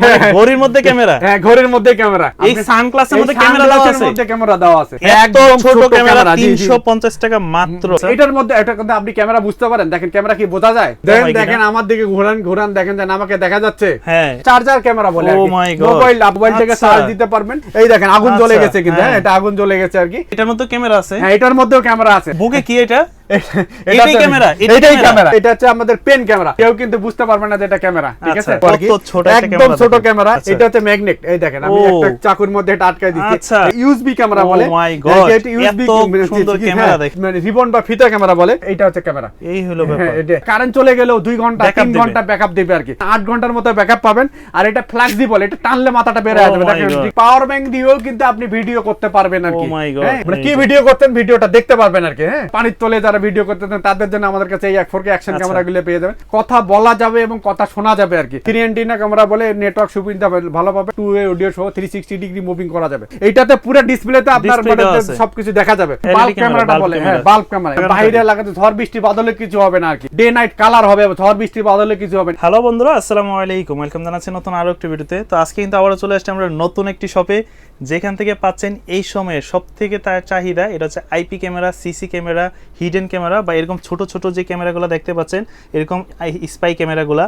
মানে ঘড়ির মধ্যে ক্যামেরা? হ্যাঁ ঘরের মধ্যে ক্যামেরা। এই সানগ্লাসের মধ্যে ক্যামেরা দেওয়া আছে? মধ্যে ক্যামেরা দেওয়া আছে। এত ছোট ক্যামেরা জি, জি। 350 টাকা মাত্র এটার মধ্যে এটা কিন্তু আপনি ক্যামেরা বুঝতে পারেন। দেখেন ক্যামেরা কি বোঝা যায়? Oh দেখেন দেখেন আমার দিকে ঘোরান ঘোরান দেখেন যেন আমাকে দেখা যাচ্ছে। হ্যাঁ। চার্জার ক্যামেরা বলে Oh my God. Mobile mobile থেকে আচ্ছা। চার্জ দিতে পারবেন। এই দেখেন আগুন জ্বলে আচ্ছা, গেছে কিন্তু হ্যাঁ। হ্যাঁ এটা আগুন জ্বলে গেছে আর কি। এটার মধ্যে ক্যামেরা আছে? হ্যাঁ এটার মধ্যেও ক্যামেরা আছে। বুকে কি এটা? এটাই হচ্ছে- ক্যামেরা, এটাই এটাই ক্যামেরা। ক্যামেরা। এটা হচ্ছে আমাদের পেন ক্যামেরা। কেউ কিন্তু বুঝতে পারবে না যে এটা ক্যামেরা ঠিক আছে? আচ্ছা, ছোট একদম ছোট ক্যামেরা। আচ্ছা। এটা হচ্ছে ম্যাগনেট এই দেখেন আমি একটা চাকুর মধ্যে এটা আটকাই দিচ্ছি। আচ্ছা। ইউএসবি ক্যামেরা বলে। এটা USB ক্যামেরা হ্যাঁ, মানে রিবন বা ফিতা ক্যামেরা বলে এটা হচ্ছে ক্যামেরা। এই হলো ব্যাপার। কারেন্ট চলে গেলেও দুই ঘণ্টা তিন ঘণ্টা ব্যাকআপ দেবে আর কি। আট ঘণ্টার মতো ব্যাকআপ পাবেন। আর এটা ফ্লেক্সিবল এটা টানলে মাথাটা বের হয়ে Oh যাবে দেখেন পাওয়ার ব্যাংক দিয়েও কিন্তু আপনি ভিডিও করতে পারবেন আর Oh কি। God. হ্যাঁ, মানে কি ভিডিও করতেন ভিডিওটা দেখতে পারবেন আর কি হ্যাঁ। পানির তলে যারা ভিডিও করতেন তাদের জন্য আমাদের কাছে এই এক ফোর কে অ্যাকশন। ক্যামেরা গুলো পেয়ে যাবেন। কথা বলা যাবে এবং কথা শোনা যাবে আর কি। থ্রি এন্টিনা ক্যামেরা বলে নেটওয়ার্ক সুবিধা ভালো পাবে টু এ অডিও সহ থ্রি সিক্সটি ডিগ্রি মুভিং করা যাবে। এইটাতে পুরো ডিসপ্লেতে আপনার মানে। সবকিছু দেখা যাবে। বাল্ব ক্যামেরাটা বলে হ্যাঁ বাল্ব ক্যামেরা বাইরে লাগাতে ঝড় বৃষ্টি বাদলে কিছু হবে না আর কি। ডে নাইট কালার হবে ঝড় বৃষ্টি বাদলে কিছু হবে না। হ্যালো বন্ধুরা আসসালামু আলাইকুম। ওয়েলকাম জানাচ্ছি নতুন আরও একটি ভিডিওতে তো। আজকে কিন্তু আবারও চলে আসছি আমরা নতুন একটি শপে যেখান থেকে পাচ্ছেন এই সময়ে সব থেকে তার চাহিদা এটা হচ্ছে IP camera CC camera hidden camera বা এরকম ছোট ছোট যে ক্যামেরাগুলো দেখতে পাচ্ছেন, এরকম স্পাই ক্যামেরাগুলো।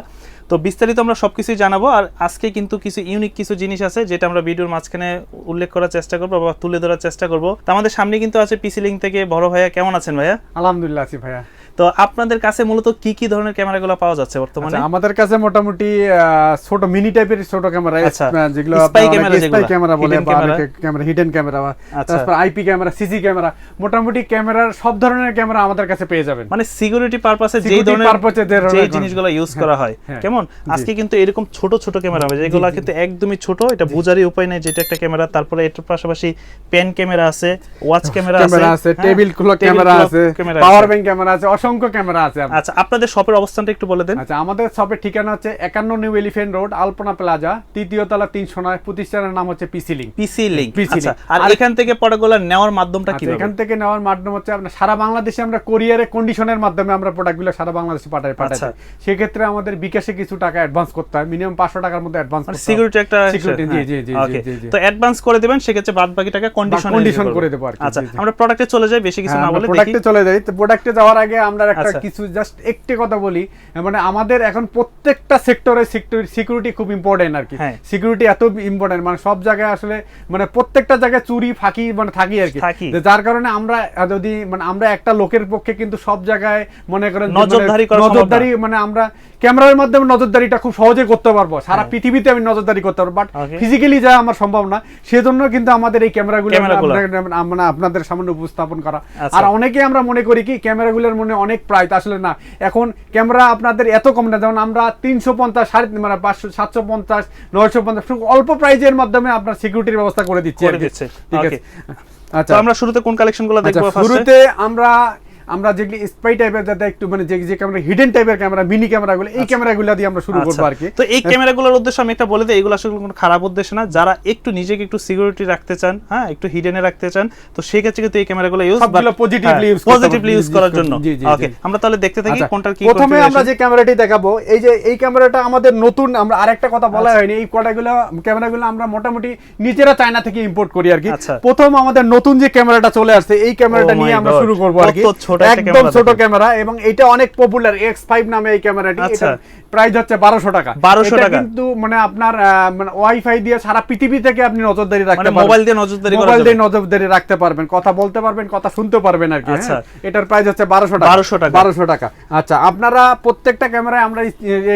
তো বিস্তারিত আমরা সব কিছুই জানাব আর আজকে কিন্তু কিছু ইউনিক কিছু জিনিস আছে যেটা আমরা ভিডিওর মাঝখানে উল্লেখ করার চেষ্টা করব বা তুলে ধরার চেষ্টা করব। তো আমাদের সামনে কিন্তু আছে পিসি লিঙ্ক থেকে বড় ভাইয়া, কেমন আছেন ভাইয়া? আলহামদুলিল্লাহ আছি ভাইয়া। তো আপনাদের কাছে মূলত কি কি ধরনের ক্যামেরাগুলো পাওয়া যাচ্ছে বর্তমানে? আচ্ছা, আমাদের কাছে মোটামুটি ছোট মিনি টাইপের ছোট ক্যামেরা আচ্ছা। যেগুলো Spy camera স্পাই ক্যামেরা বলে। ক্যামেরা। হিডেন ক্যামেরা আচ্ছা। তারপর আইপি ক্যামেরা সিসি ক্যামেরা মোটামুটি ক্যামেরার সব ধরনের ক্যামেরা আমাদের কাছে পেয়ে যাবেন। মানে সিকিউরিটি পারপাসে Security ধরনের এ যে ধরনের যে জিনিসগুলো ইউজ করা হয়। হ্যাঁ, কেমন? আজকে কিন্তু এরকম ছোট ছোট ক্যামেরা হবে যেগুলো কিন্তু একদমই ছোট এটা বোঝারই উপায় নাই যেটা একটা ক্যামেরা। তারপরে এটার পাশাপাশি পেন ক্যামেরা আছে ওয়াচ ক্যামেরা আছে ক্যামেরা আছে হ্যাঁ, টেবিল ক্লক ক্যামেরা আছে পাওয়ার ব্যাংক ক্যামেরা আছে অসংখ্য ক্যামেরা আছে আচ্ছা আপনাদের শপের অবস্থানটা একটু বলে দেন। আচ্ছা আমাদের শপের ঠিকানা হচ্ছে একান্ন new Elephant Road Alpana plaza তৃতীয় তলা তিনশো নয় প্রতিষ্ঠানের নাম হচ্ছে PC link PC link PC আচ্ছা আর এখান থেকে প্রোডাক্টগুলো নেওয়ার মাধ্যমটা কি আচ্ছা, এখান থেকে নেওয়ার মাধ্যম হচ্ছে আপনার সারা বাংলাদেশে আমরা কোরিয়ারে কন্ডিশনের মাধ্যমে আমরা প্রোডাক্টগুলো সারা বাংলাদেশে পাঠাই পাঠাই আচ্ছা। সেক্ষেত্রে আমাদের বিকাশে কিছু টাকা অ্যাডভান্স করতে হয় মিনিমাম পাঁচশো টাকার মধ্যে অ্যাডভান্স মানে সিকিউরিটি একটা Security, জি, হ্যাঁ, জি, জি, জি। তো অ্যাডভান্স করে দিবেন সেক্ষেত্রে বাদ বাকি টাকা কন্ডিশন condition করে দেবো আর কি, আচ্ছা। আমরা প্রোডাক্টে চলে যাই বেশি কিছু না বলে প্রোডাক্টে চলে যাই। তো প্রোডাক্টে যাওয়ার আগে আমরা একটা আচ্ছা। কিছু জাস্ট একটি কথা বলি মানে আমাদের এখন প্রত্যেকটা সেক্টরে সিকিউরিটি খুব ইম্পর্টেন্ট আর কি। হ্যাঁ। সিকিউরিটি এত ইম্পর্টেন্ট মানে সব জায়গায় আসলে মানে প্রত্যেকটা জায়গায় চুরি ফাঁকি মানে থাকি আর কি। যার কারণে আমরা যদি মানে আমরা একটা লোকের পক্ষে কিন্তু সব জায়গায় মনে করেন মানে নজরদারি মানে আমরা ক্যামেরার মাধ্যমে নজরদারিটা খুব সহজে করতে পারব। সারা পৃথিবীতে আমি নজরদারি করতে পারব বাট হ্যাঁ। ফিজিক্যালি যা আমার সম্ভব না। সেজন্য কিন্তু আমাদের এই ক্যামেরাগুলো মানে আপনাদের সামনে উপস্থাপন করা। আচ্ছা। আর অনেকে আমরা মনে করি কি ক্যামেরাগুলোর মনে অনেক প্রাইস আসলে না। এখন ক্যামেরা আপনাদের এত কম না যেমন আমরা তিনশো পঞ্চাশ সাড়ে মানে পাঁচশো সাতশো পঞ্চাশ নয়শো পঞ্চাশ অল্প প্রাইজের মাধ্যমে আপনার সিকিউরিটির ব্যবস্থা করে দিচ্ছি। ঠিক আছে? আচ্ছা। আমরা শুরুতে কোন কালেকশনগুলো গুলো দেখব শুরুতে আমরা আমরা যেগুলি স্পাই টাইপের যাতে একটু মানে যে যে ক্যামেরা হিডেন টাইপের ক্যামেরা মিনি ক্যামেরাগুলো এই ক্যামেরাগুলো দিয়ে আমরা শুরু করব আচ্ছা। আর কি তো এই ক্যামেরাগুলোর উদ্দেশ্য আমি একটা বলে দিই এগুলো আসলে কোনো খারাপ উদ্দেশ্য না। যারা একটু নিজেকে একটু সিকিউরিটি রাখতে চান হ্যাঁ একটু হিডেনে রাখতে চান তো সেই ক্ষেত্রে কিন্তু এই ক্যামেরাগুলো ইউজ সবগুলো use করতে পজিটিভলি ইউজ করার জন্য। ওকে আমরা তাহলে দেখতে থাকি আচ্ছা, কোনটার কি প্রথমে আমরা যে ক্যামেরাটি দেখাবো এই যে এই ক্যামেরাটা আমাদের নতুন আমরা আরেকটা কথা বলা আচ্ছা। হয়নি এই কটাগুলো ক্যামেরাগুলো আমরা মোটামুটি নিজেরা চায়না থেকে ইম্পোর্ট করি আর কি আচ্ছা। প্রথম আমাদের নতুন যে ক্যামেরাটা চলে আসছে এই ক্যামেরাটা Oh নিয়ে আমরা শুরু করব আর কি ছোট একদম ছোট ক্যামেরা এবং এটা অনেক পপুলার নামে এই ক্যামেরাটি আচ্ছা। প্রাইস হচ্ছে টাকা 1200 টাকা। কিন্তু মানে আপনার মানে ওয়াইফাই দিয়ে সারা পৃথিবী থেকে আপনি নজরদারি রাখতে মানে পারবেন মোবাইল দিয়ে নজরদারি মোবাইল দিয়ে নজরদারি রাখতে পারবেন কথা বলতে পারবেন কথা শুনতে পারবেন আর কি আচ্ছা। হ্যাঁ? এটার প্রাইস হচ্ছে টাকা 1200 টাকা। টাকা আচ্ছা আপনারা প্রত্যেকটা ক্যামেরায় আমরা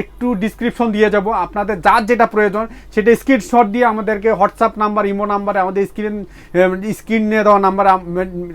একটু ডিসক্রিপশন দিয়ে যাব আপনাদের যার যেটা প্রয়োজন সেটা স্ক্রিনশট দিয়ে আমাদেরকে হোয়াটসঅ্যাপ নাম্বার ইমো নাম্বারে আমাদের স্ক্রিন স্ক্রিনে দেওয়া নাম্বার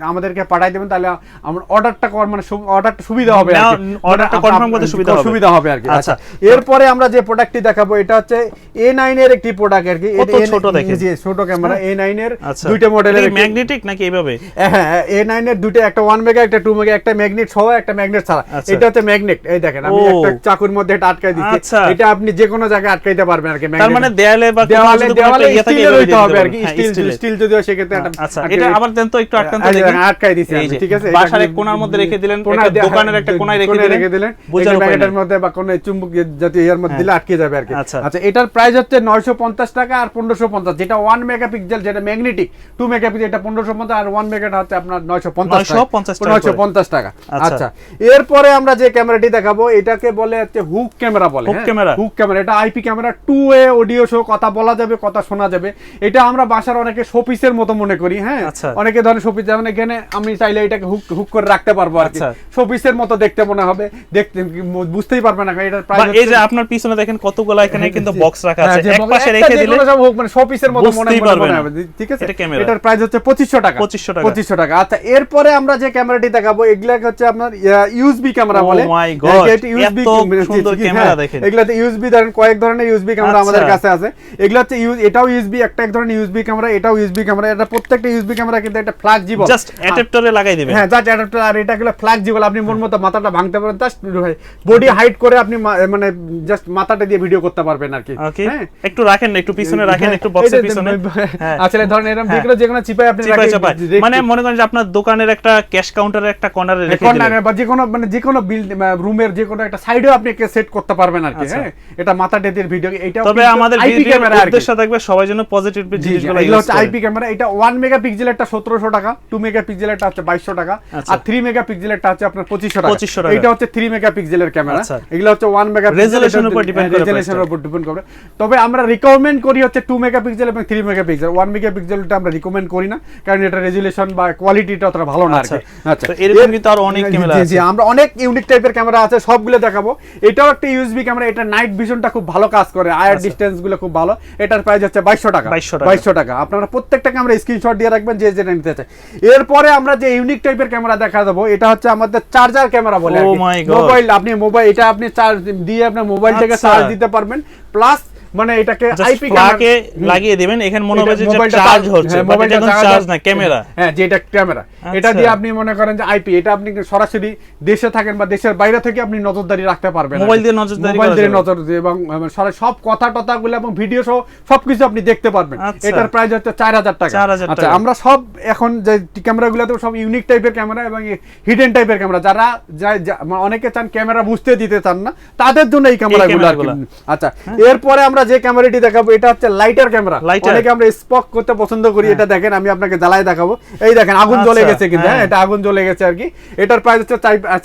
আমাদেরকে পাঠাই দেবেন তাহলে আমরা অর্ডারটা কর মানে অর্ডারটা সুবিধা হবে আর কি। নেওয়া- orderটা confirm আপ- করতে সুবিধা হবে। সুবিধা হবে আর কি। আচ্ছা। আচ্ছা। এরপরে আমরা যে প্রোডাক্টটি দেখাবো এটা হচ্ছে এর একটি প্রোডাক্ট আর কি। কত ছোট দেখেন। জি ছোট ক্যামেরা নাইন এর আচ্ছা। দুইটা মডেলের ম্যাগনেটিক নাকি এইভাবে হ্যাঁ নাইন এর দুটো একটা ওয়ান মেগা একটা টু মেগা একটা ম্যাগনেট সহ একটা ম্যাগনেট ছাড়া। আচ্ছা। এটা হচ্ছে ম্যাগনেট এই দেখেন আমি একটা চাকুর মধ্যে এটা আটকাই দিচ্ছি। আচ্ছা। এটা আপনি যে কোনো জায়গায় আটকাইতে পারবেন আর কি তার মানে দেয়ালে বা কোথাও দেওয়ালে যদি দেওয়ালে একটা ইয়ে হইতে হবে আর কি। হ্যাঁ, স্টিল। স্টিল যদিও সেক্ষেত্রে আচ্ছা এটা আবার দেন তো একটু আটকান তো এই দেখি। আটকাই দিছি ঠিক আছে? বাসার এক মধ্যে রেখে দিলেন দোকানের একটা কোনায় রেখে দিলেন দিলেন বোঝার নেই। মধ্যে বা কোনো চুম্বক জাতীয় এর মধ্যে হ্যাঁ। দিলে আটকে যাবে আর কি আচ্ছা। আচ্ছা এটার প্রাইস হচ্ছে নয়শো পঞ্চাশ টাকা আর পনেরোশো পঞ্চাশ যেটা ওয়ান মেগাপিক্সেল যেটা ম্যাগনেটিক টু মেগাপিক্সেল এটা পনেরোশো পঞ্চাশ আর ওয়ান মেগাটা হচ্ছে আপনার 950 টাকা নয়শো করে। পঞ্চাশ টাকা আচ্ছা। আচ্ছা এরপরে আমরা যে ক্যামেরাটি দেখাবো এটাকে বলে হচ্ছে হুক ক্যামেরা বলে হ্যাঁ? camera? হুক ক্যামেরা এটা IP camera two way audio show কথা বলা যাবে কথা শোনা যাবে এটা আমরা বাসার অনেকে শোপিসের মতো মনে করি হ্যাঁ আচ্ছা। অনেকে ধরে শোপিস যেমন এখানে আমি চাইলে এটাকে হুক হুক করে রাখতে পারব আর কি। আচ্ছা। শোপিসের মতো দেখতে মনে হবে। দেখতে বুঝতেই পারবে না এটার বা এই যে আপনার পিছনে দেখেন কতগুলো এখানে কিন্তু বক্স রাখা হ্যাঁ, আছে এক পাশে রেখে দিলে মানে শোপিসের মতো মনে মনে মনে। হবে। ঠিক আছে? এটা এটার প্রাইস হচ্ছে পঁচিশশো টাকা। 2500 টাকা। পঁচিশশো টাকা। আচ্ছা এরপরে আমরা যে ক্যামেরাটি দেখাবো এগুলা হচ্ছে আপনার ইউএসবি ক্যামেরা Oh বলে। হ্যাঁ, God, এটা USB এত সুন্দর ক্যামেরা দেখেন। এগুলাতে ইউএসবি ধরেন কয়েক ধরনের ইউএসবি ক্যামেরা আচ্ছা। আমাদের কাছে আছে। এগুলো হচ্ছে ইউ- এটাও ইউএসবি একটা এক ধরনের ইউএসবি ক্যামেরা এটাও ইউএসবি ক্যামেরা এটা প্রত্যেকটা ইউএসবি ক্যামেরা কিন্তু একটা ফ্ল্যাগ ফ্ল্যাক্সিবল জাস্ট অ্যাডাপ্টারে লাগাই দিবেন। হ্যাঁ জাস্ট অ্যাডাপ্টার আর এটা গুলো ফ্ল্যাক্সিবল আপনি মন মতো মাথাটা ভাঙতে পারেন জাস্ট বডি হাইট করে আপনি মানে জাস্ট মাথাটা দিয়ে ভিডিও করতে পারবেন আর কি। হ্যাঁ? একটু রাখেন একটু পিছনে রাখেন হ্যাঁ, একটু বক্সের পিছনে। হ্যাঁ। আসলে আচ্ছা, ধরেন এরকম যেগুলো যেগুলো চিপায় আপনি মানে মনে করেন যে আপনার দোকানের একটা ক্যাশ কাউন্টারের একটা কর্নারে রেখে কর্নারে বা যে কোনো মানে যে কোনো রুমের যে কোনো একটা সাইডেও আপনি সেট করতে পারবেন আর কি আচ্ছা। হ্যাঁ? এটা মাথা দিয়ে ভিডিও এটা তবে আমাদের আইপি ক্যামেরা উদ্দেশ্য থাকবে সবাই জন্য পজিটিভ জিনিসগুলো ইউজ আইপি ক্যামেরা এটা 1 মেগাপিক্সেল একটা 1700 টাকা 2 মেগাপিক্সেল একটা আছে 2200 টাকা আচ্ছা। আর 3 মেগাপিক্সেলের আছে আপনার 2500 টাকা। 2500 এটা হচ্ছে 3 মেগাপিক্সেলের ক্যামেরা আচ্ছা। এগুলো হচ্ছে 1 মেগা রেজোলিউশনের উপর ডিপেন্ড করে রেজোলিউশনের উপর ডিপেন্ড করে। তবে আমরা রিকমেন্ড করি হচ্ছে 2 মেগাপিক্সেল এবং 3 মেগাপিক্সেল 1 মেগাপিক্সেলটা আমরা রিকমেন্ড করি না কারণ এটা রেজোলিউশন বা কোয়ালিটিটা অতটা ভালো না আচ্ছা।, আচ্ছা। তো এরকম কিন্তু আর অনেক ক্যামেরা আছে। জি আমরা অনেক ইউনিক টাইপের ক্যামেরা আছে সবগুলো দেখাবো। এটাও একটা ইউএসবি ক্যামেরা এটা নাইট ভিশনটা খুব ভালো কাজ করে। আয়ার আচ্ছা। ডিসটেন্সগুলো খুব ভালো। এটার প্রাইস হচ্ছে 2200 টাকা। 2200 টাকা। আপনারা প্রত্যেকটা ক্যামেরা স্ক্রিনশট দিয়ে রাখবেন যে যেটা নিতে চাই এরপরে আমরা যে ইউনিক টাইপের ক্যামেরা দেখা দেব এটা হচ্ছে আমাদের চার্জার ক্যামেরা বলে Oh. মোবাইল আপনি মোবাইল এটা আপনি চার্জ দিয়ে আপনার মোবাইল থেকে আচ্ছা। চার্জ দিতে পারবেন প্লাস মানে এটাকে আইপি প্লাগে লাগিয়ে দিবেন এখানে মনে হবে যে চার্জ হচ্ছে হ্যাঁ, মোবাইলটা চার্জ না ক্যামেরা হ্যাঁ যে এটা ক্যামেরা এটা আচ্ছা। দিয়ে আপনি মনে করেন যে আইপি এটা আপনি সরাসরি দেশে থাকেন বা দেশের বাইরে থেকে আপনি নজরদারি রাখতে পারবেন মোবাইল দিয়ে নজরদারি মোবাইল দিয়ে নজর দিয়ে এবং আহ, সব কথা টথা গুলো এবং ভিডিও সহ সবকিছু আপনি দেখতে পারবেন। আচ্ছা। এটার প্রাইস হচ্ছে চার হাজার টাকা। আচ্ছা আমরা সব এখন যে ক্যামেরাগুলোতে সব ইউনিক টাইপের ক্যামেরা এবং হিডেন টাইপের ক্যামেরা যারা মানে অনেকে চান ক্যামেরা বুঝতে দিতে চান না তাদের জন্য এই ক্যামেরাগুলো। আচ্ছা এরপরে আমরা যে ক্যামেরাটি দেখাবো এটা হচ্ছে লাইটার ক্যামেরা? অনেকে আমরা স্পক করতে পছন্দ করি এটা দেখেন আমি আপনাকে জ্বালায় দেখাবো এই দেখেন আগুন জ্বলে আচ্ছা, গেছে কিন্তু হ্যাঁ হ্যাঁ। এটা আগুন জ্বলে গেছে আর কি এটার প্রাইস হচ্ছে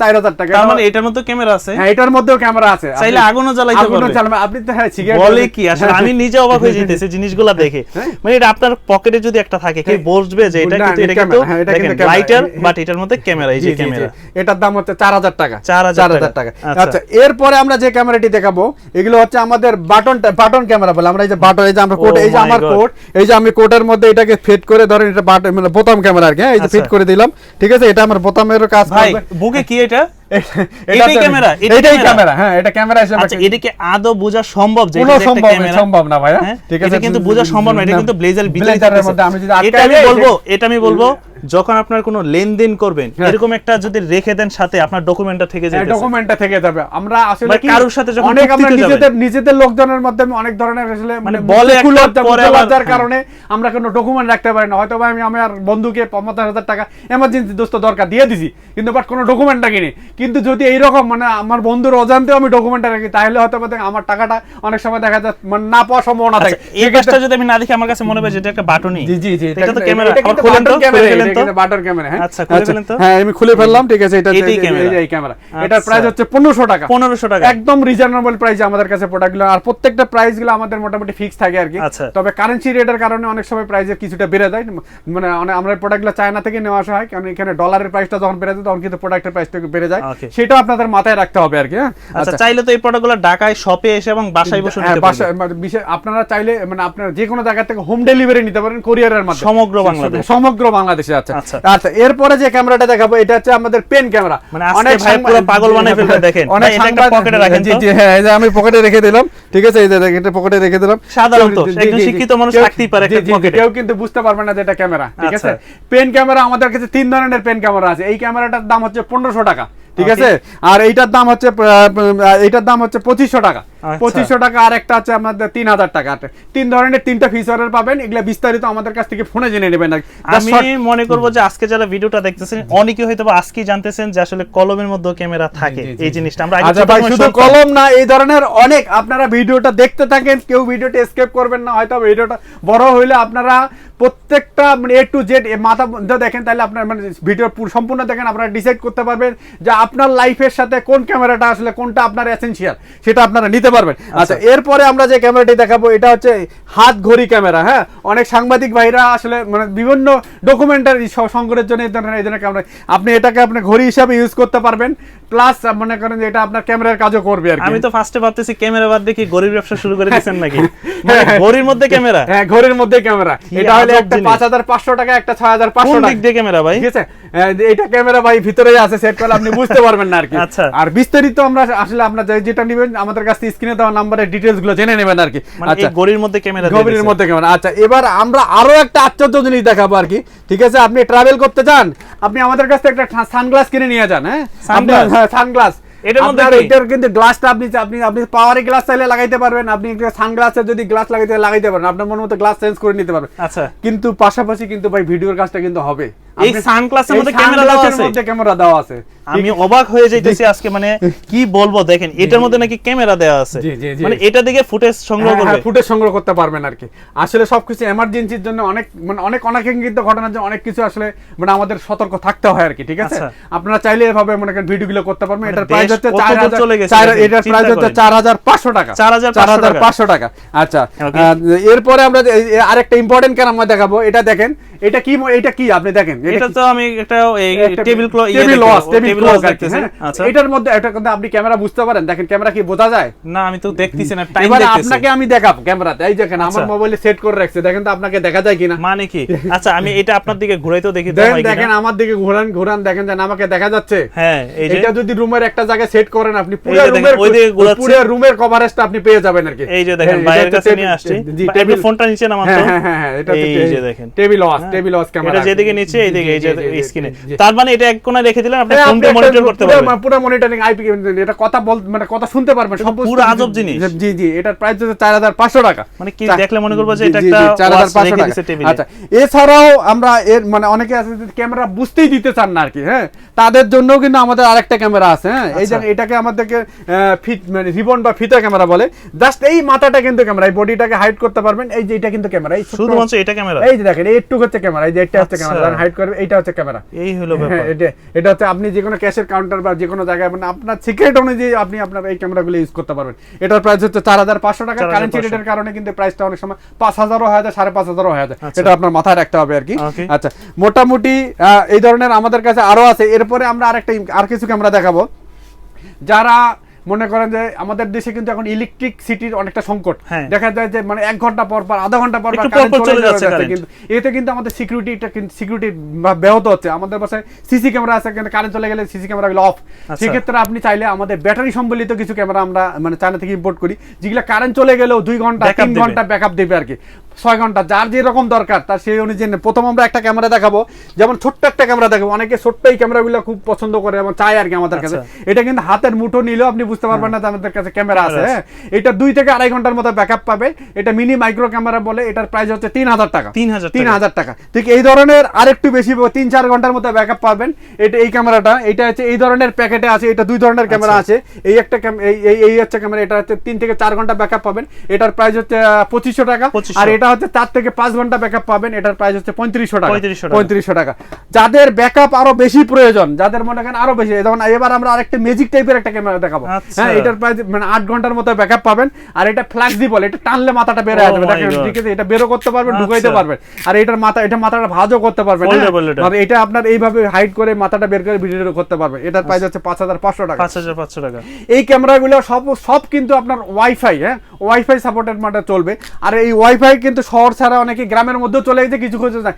চার হাজার টাকা তার মানে এটার মধ্যে ক্যামেরা আছে হ্যাঁ এটার মধ্যেও ক্যামেরা আছে চাইলে আগুনও জ্বালাইতে আগুনও পারবে। জ্বালাবে। আপনি তো হ্যাঁ সিগারেট বলে কি আসলে আমি নিজে অবাক হয়ে যেতেছি জিনিসগুলো দেখে হ্যাঁ। মানে এটা আপনার পকেটে যদি একটা থাকে কি বসবে যে এটা কিন্তু এটা কিন্তু হ্যাঁ, দেখেন লাইটার হ্যাঁ, বাট এটার মধ্যে ক্যামেরা এই যে। ক্যামেরা এটার দাম হচ্ছে চার হাজার টাকা 4000 চার হাজার টাকা। টাকা আচ্ছা। আচ্ছা এরপরে আমরা যে ক্যামেরাটি দেখাবো এগুলো হচ্ছে আমাদের বাটন বাটন ক্যামেরা বলে আমরা এই যে বাটন এই যে আমরা কোড Oh এই যে আমার. কোড এই যে আমি কোডের মধ্যে এটাকে ফিট করে ধরেন এটা বাটন মানে বোতাম ক্যামেরা আর কি হ্যাঁ, এই যে আচ্ছা। ফিট করে দিলাম ঠিক আছে এটা আমার বোতামেরও কাজ ভাই করবে বুকে কি এটা এটা এটাই ক্যামেরা, এটাই এটাই ক্যামেরা। ক্যামেরা হ্যাঁ এটা ক্যামেরা হিসেবে আচ্ছা এটা আদৌ বোঝা সম্ভব যে এটা সম্ভব সম্ভব না ভাইয়া হ্যাঁ? ঠিক এটা আছে কিন্তু বোঝা সম্ভব না এটা কিন্তু ব্লেজার ব্লেজারের মধ্যে আমি যদি এটা আমি বলব এটা আমি বলব যখন আপনার কোনো লেনদেন করবেন হ্যাঁ। এরকম একটা যদি রেখে দেন সাথে আপনার ডকুমেন্টটা থেকে যায় ডকুমেন্টটা থেকে যাবে। আমরা আসলে কারোর সাথে যখন অনেক আমরা নিজেদের নিজেদের লোকজনের মধ্যে অনেক ধরনের আসলে মানে বলে পরে আবার- লজ্জার হ্যাঁ। কারণে আমরা কোনো ডকুমেন্ট রাখতে পারি না। হয়তো আমি আমার বন্ধুকে পঞ্চাশ হাজার টাকা এমার্জেন্সি দোস্ত দরকার দিয়ে দিছি কিন্তু বাট কোনো ডকুমেন্ট রাখিনি। কিন্তু যদি এইরকম মানে আমার বন্ধুর অজান্তেও আমি ডকুমেন্টটা রাখি তাহলে হয়তো আমার টাকাটা অনেক সময় দেখা যায় মানে না পাওয়ার সম্ভাবনা থাকে। আচ্ছা, এই কাজটা যদি আমি না দেখি আমার কাছে মনে হয় যে এটা একটা বাটনই জি জি জি এটা তো ক্যামেরা আবার তো? ফেলেন তো? বাটন ক্যামেরা হ্যাঁ? আচ্ছা, খুলে ফেলেন তো। হ্যাঁ আমি খুলে ফেললাম ঠিক আছে এটা এটাই ক্যামেরা। এই ক্যামেরা এটার আচ্ছা। প্রাইস হচ্ছে পনেরোশো টাকা। 1500 টাকা। একদম রিজনেবল প্রাইসে আমাদের কাছে প্রোডাক্টগুলো আর প্রত্যেকটা প্রাইসগুলো আমাদের মোটামুটি ফিক্স থাকে আর কি। আচ্ছা। তবে কারেন্সি রেটের কারণে অনেক সময় প্রাইসে কিছুটা বেড়ে যায়। মানে আমরা প্রোডাক্টগুলো চায়না থেকে নেওয়া আসা হয়। কারণ এখানে ডলারের প্রাইসটা যখন বেড়ে যায় তখন কিন্তু প্রোডাক্টের প্রাইসটা বেড়ে যায়। সেটা আপনাদের মাথায় রাখতে হবে আর কি হ্যাঁ? আচ্ছা চাইলে তো এই প্রোডাক্টগুলো ঢাকায় শপে এসে এবং বাসায় বসে হ্যাঁ, নিতে পারবেন। মানে আপনারা চাইলে মানে আপনারা যে কোনো জায়গা থেকে হোম ডেলিভারি নিতে পারেন কোরিয়ারের মাধ্যমে। সমগ্র বাংলাদেশ। সমগ্র বাংলাদেশে আচ্ছা আচ্ছা। এরপরে যে ক্যামেরাটা দেখাবো এটা হচ্ছে আমাদের পেন ক্যামেরা মানে অনেক ভাই পুরো পাগল ফেলবে দেখেন। অনেক একটা পকেটে রাখেন জি, হ্যাঁ এই যে আমি পকেটে রেখে দিলাম ঠিক আছে এই যে এটা পকেটে রেখে দিলাম সাধারণত, একজন। শিক্ষিত মানুষ রাখতেই পারে একটা পকেটে। কেউ কিন্তু বুঝতে পারবে না যে এটা ক্যামেরা ঠিক আছে আচ্ছা। পেন ক্যামেরা আমাদের কাছে তিন ধরনের পেন ক্যামেরা আছে এই ক্যামেরাটার দাম হচ্ছে পনেরোশো টাকা ঠিক আছে? আর এইটার দাম হচ্ছে এইটার দাম হচ্ছে পঁচিশশো টাকা। আচ্ছা। পঁচিশশো টাকা আর একটা আছে আমাদের তিন হাজার টাকা। তিন ধরনের তিনটা ফিচারের পাবেন এগুলা বিস্তারিত আমাদের কাছ থেকে ফোনে জেনে নেবেন। আমি মনে করব যে আজকে যারা ভিডিওটা দেখতেছেন অনেকে হয়তো বা আজকেই জানতেছেন যে আসলে কলমের মধ্যে ক্যামেরা থাকে এই জিনিসটা। আমরা আচ্ছা ভাই শুধু কলম না এই ধরনের অনেক আপনারা ভিডিওটা দেখতে থাকেন কেউ ভিডিওটা স্কেপ করবেন না হয়তো ভিডিওটা বড় হইলে আপনারা প্রত্যেকটা মানে এ টু জেড মাথা দেখেন তাহলে আপনার মানে ভিডিও সম্পূর্ণ দেখেন আপনারা ডিসাইড করতে পারবেন যে আপনার লাইফের সাথে কোন ক্যামেরাটা আসলে কোনটা আপনার এসেনশিয়াল সেটা আপনারা নিতে পারবেন। আচ্ছা। এরপরে আমরা যে ক্যামেরাটি দেখাবো এটা হচ্ছে হাত ঘড়ি ক্যামেরা হ্যাঁ? অনেক সাংবাদিক ভাইরা আসলে মানে বিভিন্ন ডকুমেন্টারি সংগ্রহের জন্য এই ধরনের এই ধরনের ক্যামেরা আপনি এটাকে আপনি ঘড়ি হিসাবে ইউজ করতে পারবেন প্লাস মনে করেন যে এটা আপনার ক্যামেরার কাজও করবে আর কি। আমি তো ফার্স্টে ভাবতেছি ক্যামেরা বাদ দেখি গরিব ব্যবসা শুরু করে দিয়েছেন নাকি? মানে ঘড়ির মধ্যে ক্যামেরা হ্যাঁ ঘড়ির মধ্যে ক্যামেরা এটা হলে একটা জিনিস। পাঁচ হাজার পাঁচশো টাকা একটা ছয় হাজার পাঁচশো কোন টাকা। দিক দিয়ে ক্যামেরা ভাই? ঠিক আছে? এটা ক্যামেরা ভাই ভিতরে আছে সেট করলে আপনি বুঝতে পারবেন না আর কি। আচ্ছা। আর বিস্তারিত আমরা আসলে আপনার যেটা নেবেন আমাদের কাছে স্ক্রিনে দেওয়া নাম্বারের ডিটেলসগুলো জেনে নেবেন আর কি। মানে আচ্ছা। গড়ির মধ্যে ক্যামেরা গভীরের মধ্যে ক্যামেরা আচ্ছা এবার আমরা আরও একটা আশ্চর্য জিনিস দেখাবো আর কি। ঠিক আছে আপনি ট্রাভেল করতে চান আপনি আমাদের কাছ থেকে একটা সানগ্লাস কিনে নিয়ে যান হ্যাঁ? সানগ্লাস এটার মধ্যে? এটার কিন্তু গ্লাসটা আপনি আপনি আপনি পাওয়ারে গ্লাস চাইলে লাগাইতে পারবেন আপনি সানগ্লাসের যদি গ্লাস লাগাইতে লাগাইতে পারেন আপনার মন মতো গ্লাস চেঞ্জ করে নিতে পারবেন। আচ্ছা। কিন্তু পাশাপাশি কিন্তু ভাই ভিডিওর কাজটা কিন্তু হবে। এই সানগ্লাসের মধ্যে ক্যামেরা দেওয়া আছে। মধ্যে ক্যামেরা দেওয়া আছে। আমি অবাক হয়ে যাইতেছি আজকে মানে কি বলব দেখেন এটার মধ্যে নাকি ক্যামেরা দেওয়া আছে। মানে এটা দিকে ফুটেজ সংগ্রহ হ্যাঁ, করবে। হ্যাঁ, ফুটেজ সংগ্রহ করতে পারবেন আর কি। আসলে সবকিছু এমার্জেন্সির জন্য অনেক মানে অনেক অনাকাঙ্ক্ষিত ঘটনার জন্য অনেক কিছু আসলে মানে আমাদের সতর্ক থাকতে হয় আর কি ঠিক আছে? আচ্ছা। আপনারা চাইলে এভাবে মনে করেন ভিডিওগুলো করতে পারবেন। মানে এটার প্রাইস হচ্ছে কত চার দূর হাজার চলে গেছে এটার প্রাইস হচ্ছে করেন। চার হাজার পাঁচশো টাকা। 4,500 টাকা। আচ্ছা এরপরে আমরা আরেকটা ইম্পর্টেন্ট ক্যামেরা দেখাবো। এটা দেখেন এটা কি এটা কি? আপনি দেখেন এটা তো আমি একটা table cloth table wash table cloth দেখতেছি আচ্ছা। এটার মধ্যে এটা কিন্তু আপনি ক্যামেরা বুঝতে পারেন? দেখেন ক্যামেরা কি বোঝা যায়? না আমি তো দেখতেছি না টাইম এবার আপনাকে আমি দেখাবো ক্যামেরাতে এই দেখেন আমার আচ্ছা। মোবাইলে সেট করে রাখছে। দেখেন তো আপনাকে দেখা যায় কিনা? মানে কি? আচ্ছা আমি এটা আপনার দিকে ঘুরাইতেও দেখি দেখেন দেখেন আমার দিকে ঘোরান ঘোরান দেখেন যেন আমাকে দেখা যাচ্ছে। হ্যাঁ এই এটা যদি রুমের একটা জায়গায় সেট করেন আপনি পুরো রুমের ওই দিকে ঘোরাচ্ছে। পুরো রুমের কভারেজটা আপনি পেয়ে যাবেন আর কি। এই যে দেখেন হ্যাঁ, বাইরের কাছে নিয়ে আসছি। জি টেবিল ফোনটা নিচে নামান হ্যাঁ হ্যাঁ হ্যাঁ হ্যাঁ, এটা হচ্ছে এই যে দেখেন। টেবিল হ্যাঁ। টেবিল ক্যামেরা এটা যেদিকে নিচে এইদিকে এই যে স্ক্রিনে তার মানে এটা এক কোণায় রেখে দিলেন আপনি ফোন আপনি দিয়ে একটা মনিটর করতে পারবেন। পুরো মনিটরিং আইপি এটা কথা বল মানে কথা শুনতে পারবেন সব পুরো আজব জিনিস। জি জি এটার প্রাইস হচ্ছে চার হাজার পাঁচশো টাকা। মানে কি দেখলে মনে করব যে এটা একটা 4,500 টাকা। আচ্ছা এছাড়াও আমরা এর মানে অনেকে আছে যে ক্যামেরা বুঝতেই দিতে চান না আর কি হ্যাঁ? তাদের জন্য কিন্তু আমাদের আরেকটা ক্যামেরা আছে হ্যাঁ? এই যে আচ্ছা। এটাকে আমাদেরকে ফিট মানে রিবন বা ফিতা ক্যামেরা বলে। জাস্ট এই মাথাটা কিন্তু ক্যামেরা এই বডিটাকে হাইড করতে পারবেন। এই যে এটা কিন্তু ক্যামেরা এই শুধুমাত্র এটা ক্যামেরা এই যে দেখেন এইটুকু হচ্ছে ক্যামেরা এই যে এটা হচ্ছে আচ্ছা। ক্যামেরা হাইড করবে এইটা হচ্ছে ক্যামেরা। এই হলো হ্যাঁ, ব্যাপার। এটা এটা হচ্ছে আপনি যে কোনো ক্যাশের কাউন্টার বা যে কোনো জায়গায় মানে আপনার সিক্রেট অনুযায়ী আপনি আপনার এই ক্যামেরাগুলো ইউজ করতে পারবেন। এটার প্রাইস হচ্ছে চার হাজার পাঁচশো টাকা। কারেন্সি রেটের কারণে কিন্তু প্রাইসটা অনেক সময় পাঁচ হাজারও হয়ে যায় সাড়ে পাঁচ হাজারও হয়ে যায়। আচ্ছা। এটা আপনার মাথায় রাখতে হবে আর কি। আচ্ছা মোটামুটি এই ধরনের আমাদের কাছে আরও আছে। এরপরে আমরা আরেকটা আর কিছু ক্যামেরা দেখাবো। যারা মনে করেন যে আমাদের দেশে কিন্তু এখন ইলেকট্রিক সিটির অনেকটা সংকট হ্যাঁ। দেখা যায় যে মানে এক ঘণ্টা পর পর আধা ঘণ্টা পর চলে যাচ্ছে কিন্তু এতে কিন্তু আমাদের সিকিউরিটিটা কিন্তু সিকিউরিটি ব্যাহত হচ্ছে আমাদের বাসায় সিসি ক্যামেরা আছে কিন্তু কারেন্ট চলে গেলে সিসি ক্যামেরাগুলো অফ আচ্ছা। সেক্ষেত্রে আপনি চাইলে আমাদের ব্যাটারি সম্বলিত কিছু ক্যামেরা আমরা মানে চায়না থেকে ইম্পোর্ট করি যেগুলো কারেন্ট চলে গেলেও দুই ঘণ্টা তিন। ঘণ্টা ব্যাকআপ দেবে আর কি ছয় ঘণ্টা যার যেরকম দরকার তার সেই অনুযায়ী প্রথম আমরা একটা ক্যামেরা দেখাবো যেমন ছোট্ট একটা ক্যামেরা দেখাবো। অনেকে ছোট্ট এই ক্যামেরাগুলো খুব পছন্দ করে এবং চায় আর কি আমাদের কাছে। আচ্ছা। এটা কিন্তু হাতের মুঠো নিলেও আপনি বুঝতে পারবেন না যে আমাদের কাছে ক্যামেরা আছে হ্যাঁ? এটা দুই থেকে আড়াই ঘণ্টার মতো ব্যাকআপ পাবে। এটা মিনি মাইক্রো ক্যামেরা বলে এটার প্রাইস হচ্ছে তিন হাজার টাকা। 3,000 তিন হাজার টাকা। ঠিক এই ধরনের আরেকটু বেশি তিন চার ঘণ্টার মতো ব্যাকআপ পাবেন। এটা এই ক্যামেরাটা এটা হচ্ছে এই ধরনের প্যাকেটে আছে এটা দুই ধরনের ক্যামেরা আছে। এই একটা এই- এই হচ্ছে ক্যামেরা এটা হচ্ছে তিন থেকে চার ঘণ্টা ব্যাকআপ পাবেন। এটার প্রাইস হচ্ছে পঁচিশশো টাকা। আর এটা হচ্ছে চার থেকে পাঁচ ঘণ্টা ব্যাকআপ পাবেন। এটার প্রাইস হচ্ছে পঁয়ত্রিশশো টাকা। 3500 পঁয়ত্রিশশো টাকা। যাদের ব্যাকআপ আরও বেশি প্রয়োজন যাদের মনে করেন আরও বেশি যেমন এবার আমরা আরেকটা ম্যাজিক টাইপের একটা ক্যামেরা দেখাবো। আচ্ছা। হ্যাঁ এটার প্রাইস মানে আট ঘণ্টার মতো ব্যাকআপ পাবেন। আর এটা ফ্লেক্সিবল এটা টানলে মাথাটা বের হয়ে Oh যাবে দেখেন ঠিক আছে এটা বেরো করতে পারবেন ঢুকাইতে আচ্ছা। পারবেন। আর এটার মাথা এটা মাথাটা ভাঁজও করতে পারবেন। হ্যাঁ? Foldable এটা। মানে এটা আপনার এইভাবে হাইড করে মাথাটা বের করে ভিডিও করতে পারবেন। এটার প্রাইস হচ্ছে পাঁচ হাজার পাঁচশো টাকা। পাঁচ হাজার পাঁচশো টাকা। এই ক্যামেরাগুলো সব সব কিন্তু আপনার ওয়াইফাই হ্যাঁ ওয়াইফাই সাপোর্টেড মাঠে চলবে। আর এই ওয়াইফাই কিন্তু শহর ছাড়া অনেকে গ্রামের মধ্যেও চলে গেছে কিছু কিছু যায়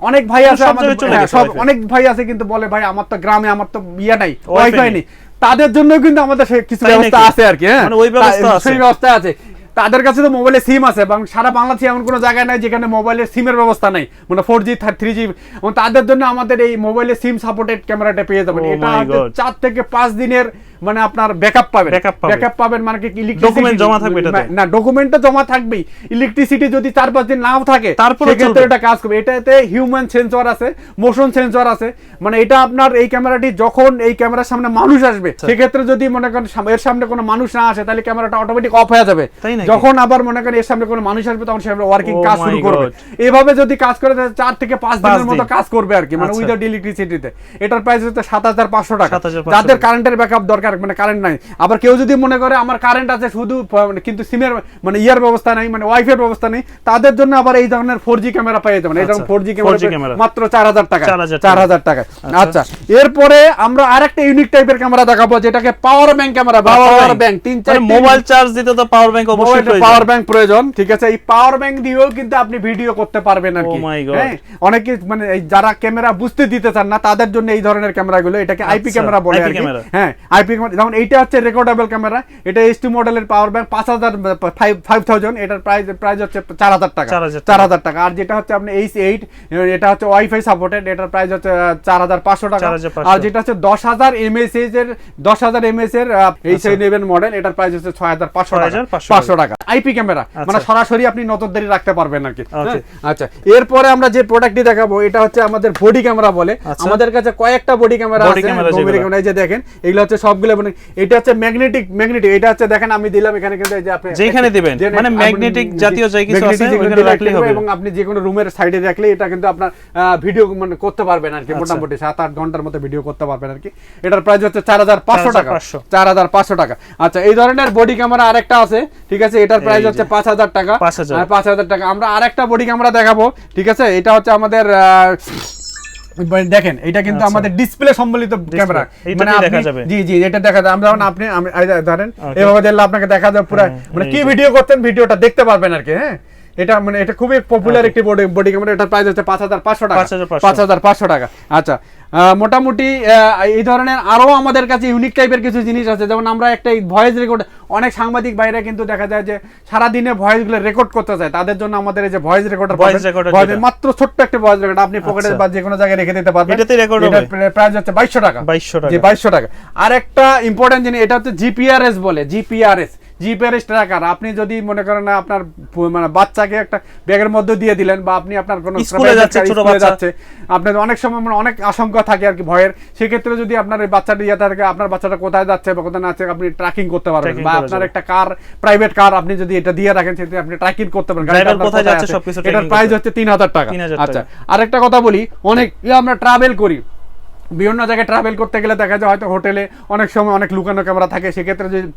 অনেক ভাই আছে সব হ্যাঁ। অনেক ভাই আছে কিন্তু বলে ভাই আমার তো গ্রামে আমার তো ইয়া নাই ওয়াইফাই নেই। নেই তাদের জন্য কিন্তু আমাদের কিছু ব্যবস্থা আছে আর কি হ্যাঁ মানে ওই ব্যবস্থা আছে। সেই ব্যবস্থা আছে তাদের কাছে তো মোবাইলে সিম আছে এবং সারা বাংলাদেশে এমন কোনো জায়গায় নাই যেখানে মোবাইলের সিমের ব্যবস্থা নাই মানে ফোর জি থ্রি জি এবং তাদের জন্য আমাদের এই মোবাইলে সিম সাপোর্টেড ক্যামেরাটা পেয়ে যাবেন Oh এটা. চার থেকে পাঁচ দিনের মানে আপনার ব্যাকআপ পাবেন। ব্যাকআপ পাবেন। মানে কি Document জমা থাকবে এটাতে? না ডকুমেন্ট তো জমা থাকবেই। ইলেকট্রিসিটি যদি চার পাঁচ দিন নাও থাকে তারপরেও সেক্ষেত্রে চলবে। এটা কাজ করবে। এটাতে হিউম্যান সেন্সর আছে মোশন সেন্সর আছে। মানে এটা আপনার এই ক্যামেরাটি যখন এই ক্যামেরার সামনে মানুষ আসবে আচ্ছা। সেক্ষেত্রে যদি মনে করেন এর সামনে কোনো মানুষ না আসে তাহলে ক্যামেরাটা অটোমেটিক অফ হয়ে যাবে। যখন আবার মনে করেন এর সামনে কোনো মানুষ আসবে তখন সে ওয়ার্কিং Oh কাজ শুরু করবে। এভাবে যদি কাজ করে তাহলে চার থেকে পাঁচ দিনের মতো কাজ করবে আর কি মানে আচ্ছা। উইদাউট ইলেকট্রিসিটিতে এটার প্রাইস হচ্ছে সাত হাজার পাঁচশো টাকা। 7,500 যাদের। কারেন্টের ব্যাকআপ দরকার মানে কারেন্ট নাই। আবার কেউ যদি মনে করে আমার কারেন্ট আছে শুধু মানে কিন্তু সিমের মানে ইয়ার ব্যবস্থা নাই মানে ওয়াইফাই ব্যবস্থা নেই তাদের জন্য আবার এই ধরনের ফোর জি ক্যামেরা পেয়ে যাবেন এরকম আচ্ছা, ফোর জি ক্যামেরা ক্যামেরা। মাত্র চার হাজার টাকা চার হাজার টাকা। আচ্ছা। এরপরে আমরা আরেকটা ইউনিক টাইপের ক্যামেরা দেখাবো যেটাকে power bank camera power bank তিন চার মোবাইল চার্জ দিতে তো পাওয়ার ব্যাংক অবশ্যই পাওয়ার ব্যাংক প্রয়োজন ঠিক আছে? এই পাওয়ার ব্যাংক দিয়েও কিন্তু আপনি ভিডিও করতে পারবেন আর Oh কি. হ্যাঁ? অনেকে মানে যারা ক্যামেরা বুঝতে দিতে চান না তাদের জন্য এই ধরনের ক্যামেরাগুলো এটাকে আইপি আচ্ছা, ক্যামেরা বলে আর কি। হ্যাঁ আইপি ক্যামেরা যেমন এইটা হচ্ছে রেকর্ডেবল ক্যামেরা এটা এইচ টু মডেলের পাওয়ার ব্যাংক পাঁচ হাজার ফাইভ থাউজেন্ড এটার প্রাইস প্রাইস হচ্ছে চার হাজার টাকা। চার হাজার টাকা। আর যেটা হচ্ছে আপনি এইচ এইট এটা হচ্ছে ওয়াইফাই সাপোর্টেড এটার প্রাইস হচ্ছে চার হাজার পাঁচশো টাকা। আর যেটা হচ্ছে দশ হাজার এমএস এর দশ হাজার এমএস এর এইচ ইলেভেন মডেল এটার প্রাইস হচ্ছে ছয় হাজার পাঁচশো টাকা। পাঁচশো টাকা। আইপি ক্যামেরা মানে আচ্ছা। সরাসরি আপনি নজরদারি রাখতে পারবেন আর কি। হ্যাঁ? আচ্ছা। এরপরে আমরা যে প্রোডাক্টটি দেখাবো এটা হচ্ছে আমাদের বডি ক্যামেরা বলে। আচ্ছা। আমাদের কাছে কয়েকটা বডি ক্যামেরা আছে। ক্যামেরা এই যে দেখেন এগুলো হচ্ছে সবগুলো মানে এটা হচ্ছে ম্যাগনেটিক ম্যাগনেটিক এটা হচ্ছে দেখেন আমি দিলাম এখানে কিন্তু এই যে আপনি যেখানে দিবেন, মানে জি, জাতীয় যে কিছু আছে, দিলে রাখলেই হবে। এবং আপনি যে কোনো রুমের সাইডে রাখলে এটা কিন্তু আপনার ভিডিও মানে করতে পারবেন আর কি আচ্ছা। মোটামুটি সাত আট ঘণ্টার মতো ভিডিও করতে পারবেন আর কি। এটার প্রাইস হচ্ছে চার হাজার পাঁচশো টাকা। 4,500 চার হাজার পাঁচশো টাকা। আচ্ছা এই ধরনের বডি ক্যামেরা আরেকটা আছে ঠিক আছে? এটার প্রাইস হচ্ছে পাঁচ হাজার টাকা। 5,000 পাঁচ হাজার টাকা। আমরা আরেকটা বডি ক্যামেরা দেখাবো ঠিক আছে? এটা হচ্ছে আমাদের আহ, দেখেন এটা কিন্তু আচ্ছা। আমাদের ডিসপ্লে সম্বলিত ক্যামেরা মানে আপনি জি জি এটা দেখা যায় আমরা আপনি ধরেন এভাবে দিলে আপনাকে দেখা যাবে পুরো হ্যাঁ, মানে কি ভিডিও করতেন ভিডিওটা দেখতে পারবেন আর কি হ্যাঁ? এটা মানে এটা খুবই পপুলার একটি বডি বডি ক্যামেরা এটা প্রাইস হচ্ছে পাঁচ হাজার পাঁচশো টাকা। 5,500 পাঁচ হাজার পাঁচশো টাকা। আচ্ছা মোটামুটি এই ধরনের আরও আমাদের কাছে ইউনিক টাইপের কিছু জিনিস আছে। যেমন আমরা একটা ভয়েস রেকর্ড অনেক সাংবাদিক বাইরে কিন্তু দেখা যায় যে সারা দিনে ভয়েসগুলো রেকর্ড করতে চায়। তাদের জন্য আমাদের এই যে ভয়েস রেকর্ডার মাত্র ছোট্ট একটা ভয়েস রেকর্ড আপনি পকেটে আচ্ছা। বা যে কোনো জায়গায় রেখে দিতে পারবেন। record এটার হবে? প্রাইস হচ্ছে বাইশশো টাকা। 2200 টাকা। বাইশশো টাকা। আর একটা ইম্পর্টেন্ট জিনিস এটা হচ্ছে জিপিআরএস বলে জিপিআরএস জিপিআরএস ট্র্যাকার আপনি যদি মনে করেন না আপনার মানে বাচ্চাকে একটা ব্যাগের মধ্যে দিয়ে দিলেন বা আপনি আপনার কোনো স্কুলে যাচ্ছে, ছোট বাচ্চা। যাচ্ছে আপনার অনেক সময় মানে অনেক আশঙ্কা থাকে আর কি ভয়ের। সেক্ষেত্রে যদি আপনার এই বাচ্চাটা ইয়ে থাকে আপনার বাচ্চাটা কোথায় যাচ্ছে বা কোথায় না যাচ্ছে আপনি ট্র্যাকিং করতে পারবেন বা আপনার একটা কার প্রাইভেট কার আপনি যদি এটা দিয়ে রাখেন সেটা আপনি ট্র্যাকিং করতে পারবেন। কোথায় যাচ্ছে আছে, সবকিছু এটার প্রাইস হচ্ছে তিন হাজার টাকা। আচ্ছা। আরেকটা কথা বলি অনেক ইয়ে আমরা ট্রাভেল করি। বিভিন্ন জায়গায় ট্রাভেল করতে গেলে দেখা যায় হয়তো হোটেলে অনেক সময় অনেক লুকানো ক্যামেরা থাকে সেক্ষেত্রে যদি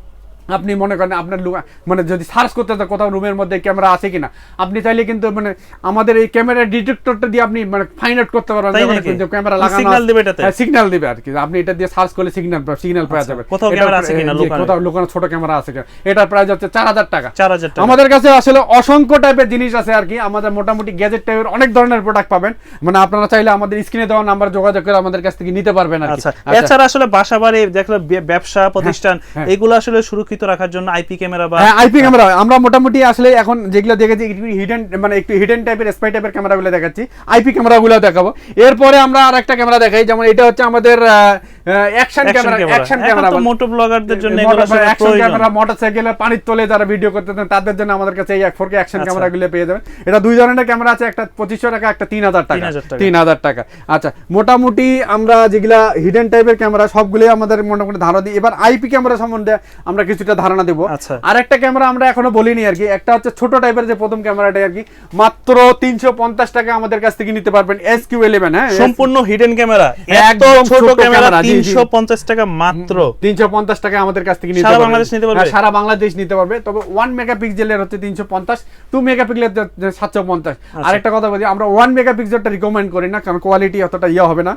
আপনি মনে করেন আপনার লুকা- মানে যদি সার্চ করতে চান কোথাও রুমের মধ্যে ক্যামেরা আছে কিনা আপনি চাইলে কিন্তু মানে আমাদের এই ক্যামেরা ডিটেক্টরটা দিয়ে আপনি মানে ফাইন্ড আউট করতে পারবেন যে ক্যামেরা লাগানো Signal দিবে এটাতে? সিগন্যাল দিবে আর কি আপনি এটা দিয়ে সার্চ করলে সিগন্যাল সিগন্যাল পাওয়া আচ্ছা, যাবে কোথাও ক্যামেরা আছে কিনা লুকানো? কোথাও লুকানো ছোট ক্যামেরা আছে কিনা এটার প্রাইস হচ্ছে চার হাজার টাকা 4,000 টাকা। আমাদের কাছে আসলে অসংখ্য টাইপের জিনিস আছে আর কি আমাদের মোটামুটি গ্যাজেট টাইপের অনেক ধরনের প্রোডাক্ট পাবেন মানে আপনারা চাইলে আমাদের স্ক্রিনে দেওয়া নাম্বার যোগাযোগ করে আমাদের কাছ থেকে নিতে পারবেন আর কি আচ্ছা আচ্ছা। এছাড়া আসলে বাসা বাড়ি দেখলে ব্যবসা প্রতিষ্ঠান হ্যাঁ। এগুলো আসলে সুরক্ষিত রাখার জন্য আইপি ক্যামেরা বা হ্যাঁ আইপি ক্যামেরা আমরা মোটামুটি আসলে এখন যেগুলো দেখেছি একটু হিডেন মানে একটু হিডেন টাইপের স্পাই টাইপের ক্যামেরাগুলো দেখাচ্ছি। আইপি ক্যামেরাগুলো দেখাবো। এরপরে আমরা আর একটা ক্যামেরা দেখাই যেমন এটা হচ্ছে আমাদের action camera. Action camera moto ব্লগারদের জন্য এগুলো অ্যাকশন। ক্যামেরা মোটরসাইকেলের পানির তলে যারা ভিডিও করতে তাদের জন্য আমাদের কাছে এই ফোর কে অ্যাকশন। ক্যামেরাগুলো পেয়ে যাবেন। এটা দুই ধরনের ক্যামেরা আছে একটা পঁচিশশো টাকা একটা তিন হাজার টাকা। 3,000 টাকা। তিন হাজার টাকা। আচ্ছা মোটামুটি আমরা যেগুলা হিডেন টাইপের ক্যামেরা সবগুলোই আমাদের মোটামুটি ধারণা দিই। এবার আইপি ক্যামেরা সম্বন্ধে আমরা কিছুটা ধারণা দেবো। আর একটা ক্যামেরা আমরা এখনও বলিনি আর কি একটা হচ্ছে ছোট টাইপের যে প্রথম ক্যামেরাটা আর কি মাত্র তিনশো পঞ্চাশ টাকা আমাদের কাছ থেকে নিতে পারবেন এস কিউ ইলেভেন হ্যাঁ সম্পূর্ণ হিডেন ক্যামেরা একদম ছোট ক্যামেরা। তিনশো পঞ্চাশ টাকা মাত্র তিনশো পঞ্চাশ টাকা আমাদের কাছ থেকে সারা বাংলাদেশ নিতে পারবে? হ্যাঁ, সারা বাংলাদেশ নিতে পারবে তবে ওয়ান মেগাপিক্সেলের হচ্ছে তিনশো পঞ্চাশ টু মেগাপিক্সেলের সাতশো পঞ্চাশ আচ্ছা। আরেকটা কথা বলি আমরা ওয়ান মেগাপিক্সেলটা রিকমেন্ড করি না কারণ কোয়ালিটি অতটা ইয়ে হবে না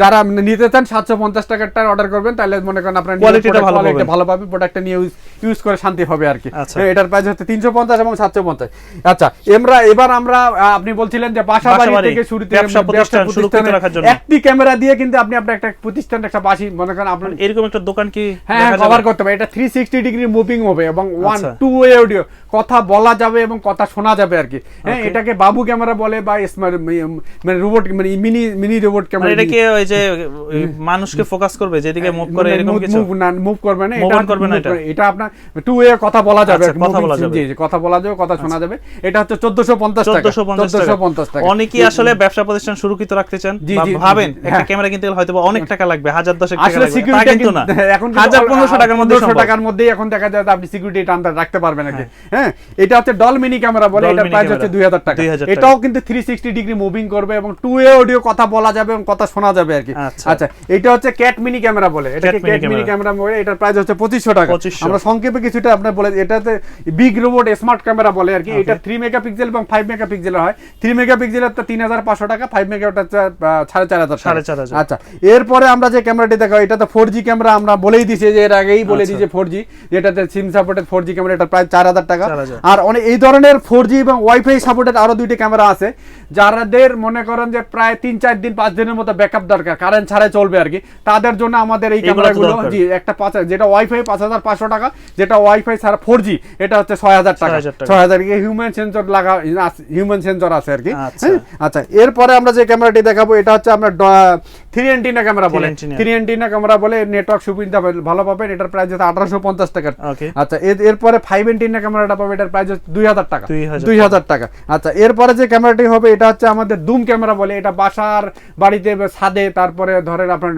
যারা নিতে চান সাতশো পঞ্চাশ টাকারটা অর্ডার করবেন তাহলে মনে করেন আপনার Quality টা ভালো quality পাবেন। ভালো পাবে প্রোডাক্টটা নিয়ে ইউজ করে শান্তি হবে আর কি। আচ্ছা। হ্যাঁ, এটার প্রাইস হচ্ছে তিনশো পঞ্চাশ এবং সাতশো পঞ্চাশ। আচ্ছা আমরা এবার আমরা আপনি বলছিলেন যে বাসা বাড়ি থেকে শুরু। একটি ক্যামেরা দিয়ে কিন্তু আপনি আপনার একটা প্রতিষ্ঠান একটা বাসি মনে করেন আপনার এরকম একটা দোকান কি হ্যাঁ কভার করতে পারে এটা থ্রি সিক্সটি ডিগ্রি মুভিং হবে এবং ওয়ান। টু ওয়ে অডিও কথা বলা যাবে এবং কথা শোনা যাবে আর কি। হ্যাঁ এটাকে বাবু ক্যামেরা বলে বা মানে রোবট মানে মিনি মিনি রোবট মানে ক্যামেরা এটা কি ওই যে মানুষকে ফোকাস করবে যেদিকে মুভ করে এরকম কিছু? মুভ না মুভ করবে না এটা করবে না এটা? এটা আপনার টু ওয়ে কথা বলা যাবে আচ্ছা, কথা বলা যাবে। জি কথা বলা যাবে কথা শোনা যাবে। এটা হচ্ছে 1450 টাকা 1450 টাকা। অনেকেই আসলে ব্যবসা প্রতিষ্ঠান সুরক্ষিত রাখতে চান বা ভাবেন একটা হ্যাঁ। ক্যামেরা কিনতে গেলে হয়তো অনেক টাকা লাগবে হাজার দশেক টাকা আসলে সিকিউরিটি কিন্তু না। এখন হাজার পনেরোশো টাকার মধ্যে পনেরোশো সম্ভব। টাকার মধ্যেই এখন দেখা যায় আপনি সিকিউরিটি টানতে রাখতে পারবেন নাকি হ্যাঁ। এটা হচ্ছে ডল মিনি ক্যামেরা বলে mini প্রাইস হচ্ছে দুই হাজার টাকা। 2000 টাকা। এটাও কিন্তু থ্রি সিক্সটি ডিগ্রি মুভিং করবে এবং টু এ অডিও কথা বলা যাবে এবং কথা শোনা যাবে আর কি। আচ্ছা। আচ্ছা এটা হচ্ছে ক্যাট মিনি ক্যামেরা বলে। এটা ক্যাট মিনি ক্যামেরা বলে এটার প্রাইস হচ্ছে পঁচিশশো টাকা। 2500 আমরা সংক্ষেপে কিছুটা আপনার বলে এটাতে বিগ রোবট স্মার্ট ক্যামেরা বলে আর কি। এটা থ্রি মেগাপিক্সেল এবং ফাইভ মেগাপিক্সেলের হয়। থ্রি মেগাপিক্সেলের তো তিন হাজার পাঁচশো টাকা ফাইভ মেগা ওটা সাড়ে চার হাজার সাড়ে চার হাজার। আচ্ছা এরপরে আমরা যে ক্যামেরাটি দেখো এটা তো ফোর জি ক্যামেরা আমরা বলেই দিছি যে এর আগেই বলে আচ্ছা। দিয়েছি ফোর জি যেটাতে SIM supported four G camera এটা প্রায় চার হাজার টাকা। আর অনেক এই ধরনের ফোর জি এবং ওয়াইফাই সাপোর্টেড আরও দুইটি ক্যামেরা আছে। যাদের মনে করেন যে প্রায় তিন চার দিন পাঁচ দিনের মতো ব্যাকআপ দরকার কারেন্ট ছাড়াই চলবে আর কি। তাদের জন্য আমাদের এই ক্যামেরাগুলো জি একটা পাঁচ হাজার যেটা ওয়াইফাই পাঁচ হাজার পাঁচশো টাকা যেটা ওয়াইফাই ছাড়া ফোর জি এটা হচ্ছে ছয় হাজার টাকা ছয় হাজার হিউম্যান সেন্সর লাগা হিউম্যান সেন্সর আছে আর কি আচ্ছা। হ্যাঁ? আচ্ছা এরপরে আমরা যে ক্যামেরাটি দেখাবো এটা হচ্ছে আমরা থ্রি এন্টিনা ক্যামেরা বলে? থ্রি এন্টিনা ক্যামেরা বলে নেটওয়ার্ক সুবিধা ভালো পাবেন এটার প্রাইস হচ্ছে আঠারোশো পঞ্চাশ টাকা আচ্ছা এরপরে ফাইভ এন্টিনা ক্যামেরাটা পাবে এটার প্রাইস হচ্ছে দুই হাজার টাকা। দুই হাজার টাকা। আচ্ছা এরপরে যে ক্যামেরাটি হবে এটা হচ্ছে আমাদের দুম ক্যামেরা বলে এটা বাসার বাড়িতে ছাদে তারপরে ধরেন আপনার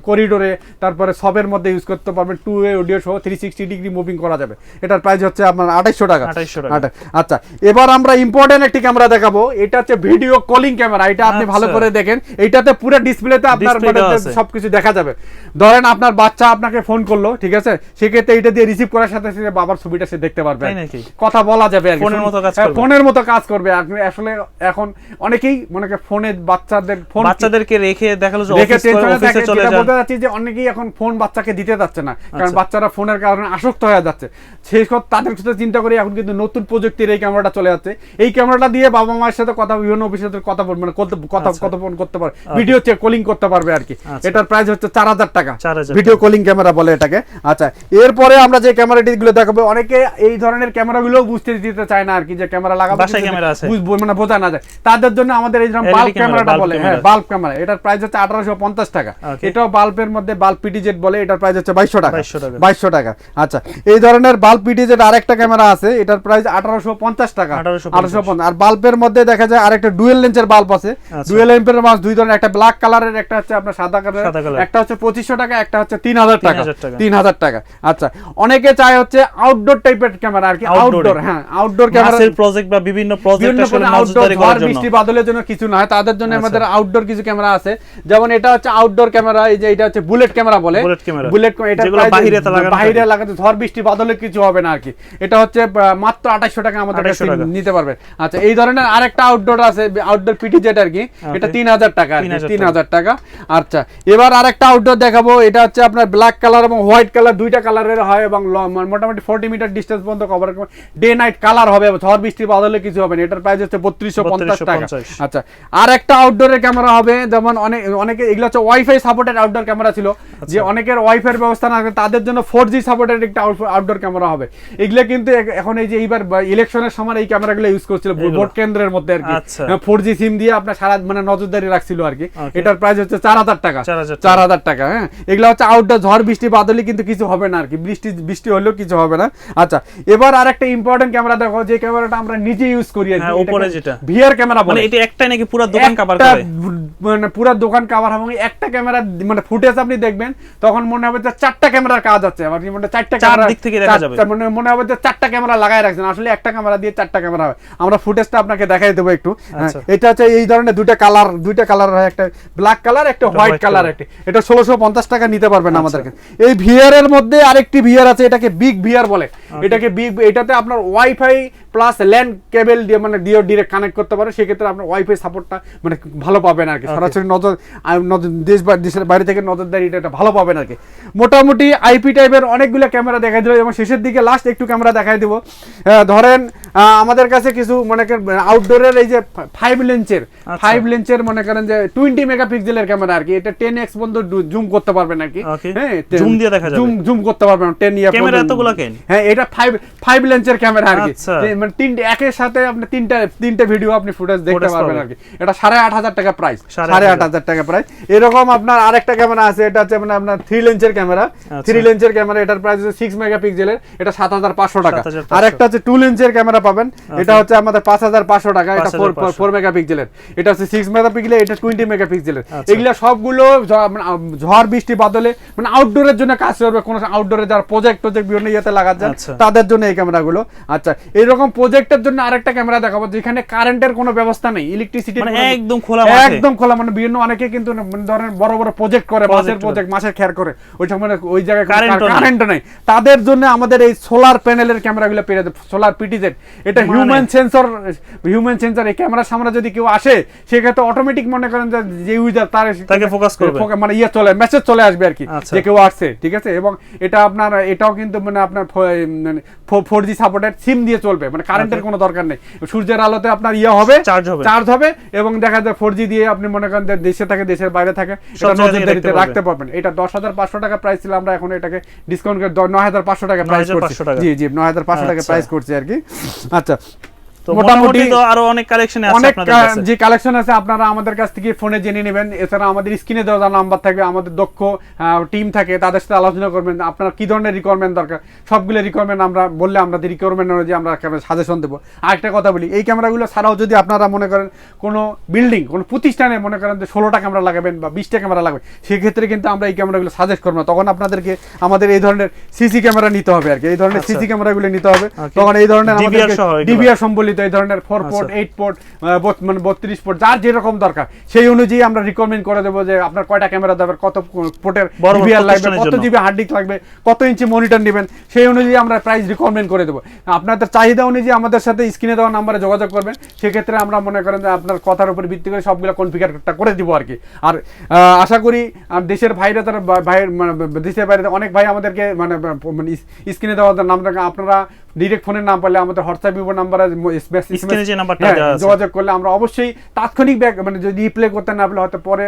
করিডোরে তারপরে সবের মধ্যে ইউজ করতে পারবেন টু এ অডিও সহ থ্রি সিক্সটি ডিগ্রি মুভিং করা যাবে। এটার প্রাইস হচ্ছে আপনার আঠাইশশো টাকা। 2800 টাকা। আটা- আচ্ছা এবার আমরা ইম্পর্টেন্ট একটি ক্যামেরা দেখাবো এটা হচ্ছে ভিডিও কলিং ক্যামেরা এটা আপনি ভালো আচ্ছা। করে দেখেন এটাতে পুরো ডিসপ্লেতে আপনার মানে সবকিছু দেখা যাবে। ধরেন আপনার বাচ্চা আপনাকে ফোন করল ঠিক আছে? সেক্ষেত্রে এটা দিয়ে রিসিভ করার সাথে সাথে বাবার ছবিটা সে দেখতে পারবে। কথা বলা যাবে আর ফোনের মতো কাজ হ্যাঁ, করবে। ফোনের মতো কাজ করবে। আপনি আসলে এখন অনেকেই মনে ফোনে বাচ্চাদের ফোন বাচ্চাদেরকে রেখে দেখাল যে টেনশনে চলে যেটা যান। বলতে যে অনেকেই এখন ফোন বাচ্চাকে দিতে যাচ্ছে না। কারণ আচ্ছা। বাচ্চারা ফোনের কারণে আসক্ত হয়ে যাচ্ছে। সেই সব তাদের সাথে চিন্তা করে এখন কিন্তু নতুন প্রযুক্তির এই ক্যামেরাটা চলে যাচ্ছে। এই ক্যামেরাটা দিয়ে বাবা মায়ের সাথে কথা বিভিন্ন অফিসের সাথে কথা মানে করতে- কথা আচ্ছা। কথোপকথন করতে পারবে ভিডিও চেক কলিং করতে পারবে আর কি। আচ্ছা। এটার প্রাইস হচ্ছে চার হাজার টাকা। ভিডিও কলিং ক্যামেরা বলে এটাকে। আচ্ছা এরপরে আমরা যে ক্যামেরাটি গুলো দেখাবো অনেকে এই ধরনের ক্যামেরাগুলো বুঝতে দিতে চায় না আর কি যে ক্যামেরা লাগাবো ক্যামেরা। বুঝব মানে বোঝা না যায়। তাদের জন্য আমাদের এই যেরকম বাল্ব ক্যামেরাটা বলে হ্যাঁ বাল্ব ক্যামেরা এটার প্রাইস হচ্ছে আঠারোশো পঞ্চাশ টাকা। এটাও বাল্বের মধ্যে বাল্ব পিটিজেট বলে এটার প্রাইস হচ্ছে বাইশশো টাকা। 2200 টাকা। বাইশশো টাকা। আচ্ছা এই ধরনের বাল্ব পিটিজেট আরেকটা ক্যামেরা আছে এটার প্রাইস আঠারোশো পঞ্চাশ টাকা। 1850 আঠারোশো আর বাল্বের মধ্যে দেখা যায় আরেকটা ডুয়েল লেন্সের বাল্ব আছে। আচ্ছা। ডুয়েল লেন্সের মাছ দুই ধরনের একটা ব্ল্যাক কালারের একটা হচ্ছে আপনার সাদা colour। একটা হচ্ছে পঁচিশশো টাকা একটা হচ্ছে তিন হাজার টাকা। তিন হাজার টাকা। আচ্ছা অনেকে চায় হচ্ছে আউটডোর টাইপের ক্যামেরা আর কি আউটডোর হ্যাঁ আউটডোর ক্যামেরা প্রজেক্ট বা বিভিন্ন প্রজেক্ট জন্য। বৃষ্টি বাদলের জন্য কিছু নয় তাদের জন্য আচ্ছা। আমাদের আউটডোর কিছু ক্যামেরা আছে। যেমন এটা হচ্ছে আউটডোর ক্যামেরা এই যে এটা হচ্ছে বুলেট ক্যামেরা বলে। বুলেট এটা বাহিরে বাইরে লাগাতে ঝড় বৃষ্টি বাদলে কিছু হবে না আর কি। এটা হচ্ছে মাত্র 2800 টাকা আমাদের কাছে নিতে পারবেন আচ্ছা এই ধরনের আরেকটা আউটডোর আছে আউটডোর পিটি জেট আর কি। এটা 3000 টাকা আর কি 3000 3000 টাকা। আচ্ছা এবার আরেকটা আউটডোর দেখাবো। এটা হচ্ছে আপনার ব্ল্যাক কালার এবং হোয়াইট কালার দুইটা কালারের হয় এবং মোটামুটি 40 মিটার ডিসটেন্স পর্যন্ত কভার ডে নাইট কালার হবে ঝড় বৃষ্টি বাদলে কিছু হবে না। এটার প্রাইস হচ্ছে 3250 টাকা। আচ্ছা আর একটা আউটডোরের ক্যামেরা হবে যেমন অনেক অনেকে এগুলো হচ্ছে ওয়াইফাই সাপোর্টেড আউটডোর ক্যামেরা ছিল। যে অনেকের ওয়াইফাই ব্যবস্থা না তাদের জন্য ফোর জি সাপোর্টেড একটা আউটডোর ক্যামেরা হবে। এগুলো কিন্তু এখন এই যে এইবার ইলেকশনের সময় এই ক্যামেরাগুলো ইউজ করছিল ভোট কেন্দ্রের মধ্যে আর কি। আচ্ছা। ফোর জি সিম দিয়ে আপনার সারা মানে নজরদারি রাখছিল আর কি। এটার প্রাইস হচ্ছে চার হাজার টাকা। চার হাজার টাকা। হ্যাঁ? এগুলো হচ্ছে আউটডোর ঝড় বৃষ্টি বাদলে কিন্তু কিছু হবে না আর কি বৃষ্টি বৃষ্টি হলেও কিছু হবে না। আচ্ছা এবার আর একটা ইম্পর্টেন্ট ক্যামেরা দেখো যে ক্যামেরাটা আমরা নিজে ইউজ করি আর হ্যাঁ, উপরে যেটা। ভিআর ক্যামেরা মানে বলে। এটা একটাই নাকি পুরো দোকান কভার করে? মানে পুরো দোকান কাভার হবে। একটা ক্যামেরা মানে ফুটেজ আপনি দেখবেন তখন মনে হবে যে চারটা ক্যামেরার কাজ আছে। আবার কি মানে চারটা ক্যামেরা দিক থেকে দেখা যাবে। মানে মনে হবে যে চারটা ক্যামেরা লাগাই রাখছেন। আসলে একটা ক্যামেরা দিয়ে চারটা ক্যামেরা হবে আমরা ফুটেজটা আপনাকে দেখাই দেবো একটু। হ্যাঁ, আচ্ছা। এটা হচ্ছে এই ধরনের দুইটা কালার দুইটা কালার হয়। একটা ব্ল্যাক কালার একটা হোয়াইট কালার। একটা। এটা ষোলোশো পঞ্চাশ টাকা নিতে পারবেন আচ্ছা। আমাদের কাছে এই ভিআর এর মধ্যে আরেকটি ভিআর আছে এটাকে বিগ ভিআর বলে। এটাকে বিগ এটাতে আপনার ওয়াইফাই প্লাস ল্যান্ড কেবল দিয়ে মানে দিয়ে ডিরেক্ট কানেক্ট করতে পারে সেক্ষেত্রে আপনার ওয়াইফাই সাপোর্টটা মানে ভালো পাবেন আর কি। সরাসরি নজর দেশ বা দেশের বাইরে থেকে নজরদারি এটা এটা ভালো পাবেন আর কি। মোটামুটি আইপি টাইপের অনেকগুলো ক্যামেরা দেখাই দিল। এবং শেষের দিকে লাস্ট একটু ক্যামেরা দেখাই দিব। ধরেন আমাদের কাছে কিছু মনে করেন আউটডোরের এই যে ফাইভ লেন্সের। ফাইভ লেন্সের মনে করেন যে টোয়েন্টি মেগাপিক্সেলের ক্যামেরা আর কি এটা টেন এক্স পর্যন্ত জুম করতে পারবেন আর কি হ্যাঁ Zoom দিয়ে দেখা। জুম জুম করতে পারবেন টেন ইয়ার ক্যামেরা এতগুলো কেন? হ্যাঁ এটা ফাইভ ফাইভ লেন্সের ক্যামেরা আর কি আচ্ছা। মানে তিনটে একের সাথে আপনি তিনটা তিনটে ভিডিও আপনি ফুটেজ দেখতে পারবেন। আর কি এটা সাড়ে আট হাজার টাকা প্রাইস সাড়ে আট হাজার টাকা প্রাইস এরকম আপনার আরেকটা ক্যামেরা আছে এটা হচ্ছে মানে আপনার থ্রি লেন্সের ক্যামেরা। থ্রি লেন্সের ক্যামেরা এটার প্রাইস হচ্ছে সিক্স মেগাপিক্সেলের এটা সাত হাজার পাঁচশো টাকা আর একটা হচ্ছে টু লেন্সের ক্যামেরা পাবেন। এটা হচ্ছে আমাদের পাঁচ হাজার পাঁচশো টাকা এটা ফোর মেগাপিক্সেলের এটা হচ্ছে সিক্স মেগাপিক্সেলের এটা টোয়েন্টি মেগাপিক্সেলের আচ্ছা। এগুলা সবগুলো মানে, ঝড় বৃষ্টি বাদলে মানে আউটডোরের জন্য কাজ করবে। কোনো আউটডোরে যারা প্রজেক্ট প্রজেক্ট বিভিন্ন ইয়েতে লাগা যায় আচ্ছা। তাদের জন্য এই ক্যামেরাগুলো আচ্ছা এইরকম প্রজেক্টের জন্য আরেকটা ক্যামেরা দেখাবো যেখানে কারেন্টের কোনো ব্যবস্থা নেই। ইলেকট্রিসিটি মানে একদম খোলা। একদম খোলা মানে বিভিন্ন অনেকে কিন্তু মানে ধরেন বড় বড় প্রজেক্ট করে মাসের প্রজেক্ট মাসের খেয়ার করে। ওই সময় ওই জায়গায়। কারেন্ট নেই। তাদের জন্য আমাদের এই সোলার প্যানেলের ক্যামেরাগুলো যাবে সোলার পিটিজেড এটা? হিউম্যান সেন্সর হিউম্যান সেন্সর এই ক্যামেরার সামনে যদি কেউ আসে সেক্ষেত্রে অটোমেটিক মনে করেন যে যে ইউজার তার তাকে focus করবে। মানে ইয়ে চলে মেসেজ চলে আসবে আর কি আচ্ছা। যে কেউ আসছে ঠিক আছে এবং এটা আপনার এটাও কিন্তু মানে আপনার ফোর জি সাপোর্টেড সিম দিয়ে চলবে মানে কারেন্টের কোনো দরকার নেই সূর্যের আলোতে আপনার ইয়ে হবে Charge হবে। চার্জ হবে এবং দেখা যায় ফোর জি দিয়ে আপনি মনে করেন যে দেশে থাকে দেশের বাইরে থাকে এটা নজরদারিতে রাখতে পারবেন এটা দশ হাজার পাঁচশো টাকা প্রাইস ছিল আমরা এখন এটাকে ডিসকাউন্ট করে নয় হাজার পাঁচশো টাকা প্রাইস করছি জি জি নয় হাজার পাঁচশো টাকা আচ্ছা। প্রাইস করছি আর কি আচ্ছা তো মোটামুটি তো আরও অনেক কালেকশন আছে অনেক যে কালেকশন আছে আপনারা আমাদের কাছ থেকে ফোনে জেনে নেবেন। এছাড়া আমাদের স্ক্রিনে দেওয়া নাম্বার থাকবে আমাদের দক্ষ টিম থাকে তাদের সাথে আলোচনা করবেন। আপনার কি ধরনের রিকোয়ারমেন্ট দরকার? সবগুলো রিকোয়ারমেন্ট আমরা বললে আমাদের রিকোয়ারমেন্ট অনুযায়ী আমরা সাজেশন দেবো। আরেকটা কথা বলি এই ক্যামেরাগুলো ছাড়াও যদি আপনারা মনে করেন কোনো বিল্ডিং কোনো প্রতিষ্ঠানে মনে করেন যে ষোলোটা ক্যামেরা লাগাবেন বা বিশটা ক্যামেরা লাগবে সেক্ষেত্রে কিন্তু আমরা এই ক্যামেরাগুলো সাজেস্ট করব না। তখন আপনাদেরকে আমাদের এই ধরনের সিসি ক্যামেরা নিতে হবে আর কি। এই ধরনের আচ্ছা। সিসি ক্যামেরাগুলো নিতে হবে। তখন এই ধরনের আমাদের ডিবিআর সম্বলিত এই ধরনের ফোর পোর্ট। এইট পোর্ট মানে বত্রিশ পোর্ট যার যেরকম দরকার। সেই অনুযায়ী আমরা রিকমেন্ড করে দেবো যে আপনার কয়টা ক্যামেরা দেবে কত পোর্টের বড় লাগবে কত জিবি হার্ড ডিস্ক লাগবে কত ইঞ্চি মনিটর নেবেন সেই অনুযায়ী আমরা প্রাইস রিকমেন্ড করে দেবো। আপনাদের চাহিদা অনুযায়ী আমাদের সাথে স্ক্রিনে দেওয়া নাম্বারে যোগাযোগ করবেন। সেক্ষেত্রে আমরা মনে করেন যে আপনার কথার উপর ভিত্তি করে সবগুলো কনফিগারটা করে দিব আর কি। আর আশা করি দেশের বাইরে তারা ভাইয়ের মানে দেশের বাইরে অনেক ভাই আমাদেরকে মানে স্ক্রিনে দেওয়া নাম্বার আপনারা ডিরেক্ট ফোনের নাম পারলে আমাদের হোয়াটসঅ্যাপ ইউবো নাম্বার যোগাযোগ করলে আমরা অবশ্যই তাৎক্ষণিক ব্যাক মানে যদি রিপ্লে করতে না পারলে হয়তো পরে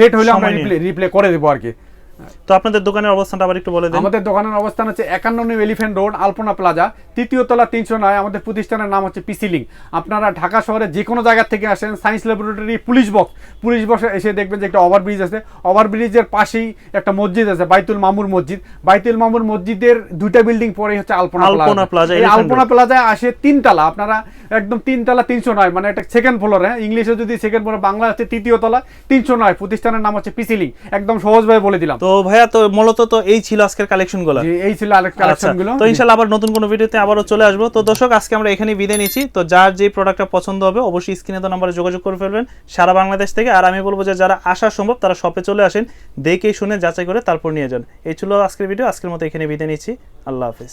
লেট হলে আমরা রিপ্লে রিপ্লে করে দেবো আর কি। তো আপনাদের দোকানের অবস্থানটা আবার একটু বলে দিন। আমাদের দোকানের অবস্থান হচ্ছে একান্ন new elephant road Alpana plaza তৃতীয় তলা তিনশো নয়। আমাদের প্রতিষ্ঠানের নাম হচ্ছে পিসি লিঙ্ক। আপনারা ঢাকা শহরে যে কোনো জায়গা থেকে আসেন science laboratory police box police বক্সে এসে দেখবেন যে একটা ওভারব্রিজ আছে। ওভারব্রিজের পাশেই একটা মসজিদ আছে বাইতুল মামুর মসজিদ। বাইতুল মামুর মসজিদের দুইটা বিল্ডিং পরে হচ্ছে আলপনা আলপনা প্লাজা, এই আলপনা প্লাজায় আসে তিনতলা। আপনারা একদম তিনতলা তিনশো নয় মানে একটা সেকেন্ড ফ্লোর হ্যাঁ ইংলিশে যদি সেকেন্ড ফ্লোর বাংলা হচ্ছে তৃতীয় তলা তিনশো নয়। প্রতিষ্ঠানের নাম হচ্ছে পিসি লিঙ্ক। একদম সহজভাবে বলে দিলাম। তো ভাইয়া তো মূলত তো এই ছিল আজকের কালেকশনগুলো যে এই ছিল আরেক কালেকশনগুলো তো ইনশাল্লাহ আবার নতুন কোনো ভিডিওতে আবারও চলে আসব। তো দর্শক আজকে আমরা এখানে বিদায় নিয়েছি তো যার যে প্রোডাক্টটা পছন্দ হবে অবশ্যই স্ক্রিনে তো নাম্বারে যোগাযোগ করে ফেলবেন। সারা বাংলাদেশ থেকে আর আমি বলব যে যারা আসা সম্ভব তারা শপে চলে আসেন দেখে শুনে যাচাই করে তারপর নিয়ে যান। এই ছিল আজকের ভিডিও আজকের মতো এখানে বিদায় নিচ্ছি। আল্লাহ হাফিজ।